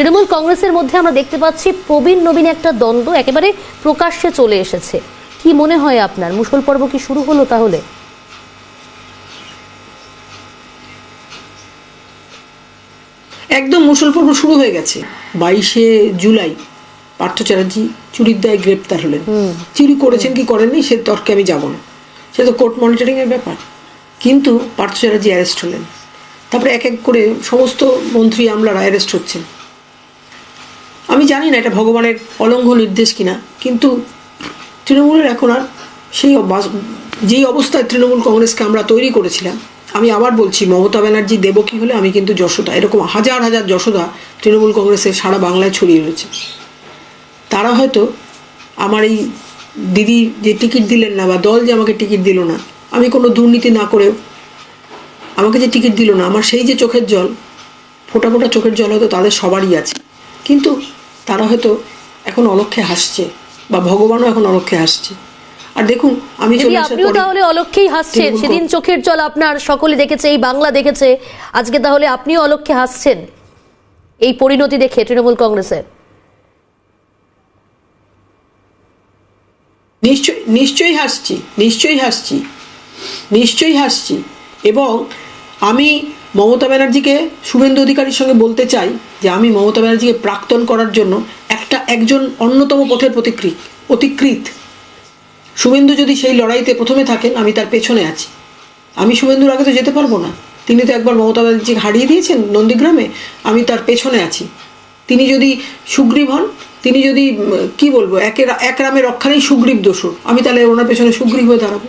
তৃণমূল কংগ্রেসের মধ্যে আমরা দেখতে পাচ্ছি প্রবীণ নবীন একটা দ্বন্দ্ব একেবারে প্রকাশ্যে চলে এসেছে। কি মনে হয় আপনার? মুসল পর্ব কি শুরু হলো তাহলে? একদম মুসল পর্ব শুরু হয়ে গেছে। বাইশে জুলাই পার্থ চ্যাটার্জি চুরির দায়ে গ্রেপ্তার হলেন। চুরি করেছেন কি করেননি সে তর্কে আমি যাব না। সে তো কোর্ট মনিটরিং এর ব্যাপার। কিন্তু পার্থ চ্যাটার্জি অ্যারেস্ট হলেন। তারপরে এক এক করে সমস্ত মন্ত্রী আমলারা অ্যারেস্ট হচ্ছেন। আমি জানি না এটা ভগবানের অলঙ্ঘ নির্দেশ কিনা, কিন্তু তৃণমূলের এখন আর সেই যেই অবস্থায় তৃণমূল কংগ্রেসকে আমরা তৈরি করেছিলাম, আমি আবার বলছি, মমতা ব্যানার্জি দেবকী হলে আমি কিন্তু যশোদা, এরকম হাজার হাজার যশোদা তৃণমূল কংগ্রেসের সারা বাংলায় ছড়িয়ে রয়েছে। তারা হয়তো আমার এই দিদি যে টিকিট দিলেন না বা দল যে আমাকে টিকিট দিল না, আমি কোনো দুর্নীতি না করেও আমাকে যে টিকিট দিল না, আমার সেই যে চোখের জল, ফোটা ফোটা চোখের জল হয়তো তাদের সবারই আছে। কিন্তু তারা হয়তো এখন অলক্ষে হাসছে বা ভগবানও এখন অলক্ষে হাসছে। আর দেখুন আমি চলে আপনিও তাহলে অলক্ষেই হাসছেন সেদিন চোখের জল আপনার সকলে দেখেছে এই বাংলা দেখেছে আজকে তাহলে আপনিও অলক্ষে হাসছেন? এই পরিণতি দেখে তৃণমূল কংগ্রেসের নিশ্চয় নিশ্চয়ই হাসছি নিশ্চয়ই হাসছি নিশ্চয়ই হাসছি। এবং আমি মমতা ব্যানার্জিকে শুভেন্দু অধিকারীর সঙ্গে বলতে চাই যে আমি মমতা ব্যানার্জিকে প্রাক্তন করার জন্য একটা একজন অন্যতম পথের প্রতিকৃত, অতিকৃত। শুভেন্দু যদি সেই লড়াইতে প্রথমে থাকেন, আমি তার পেছনে আছি। আমি শুভেন্দুর আগে তো যেতে পারব না। তিনি তো একবার মমতা ব্যানার্জিকে হারিয়ে দিয়েছেন নন্দীগ্রামে, আমি তার পেছনে আছি। তিনি যদি সুগ্রীব হন, তিনি যদি কি বলব একের এক রামে রক্ষা নেই সুগ্রীব দোষর। আমি তাহলে ওনার পেছনে সুগ্রীব হয়ে দাঁড়াবো।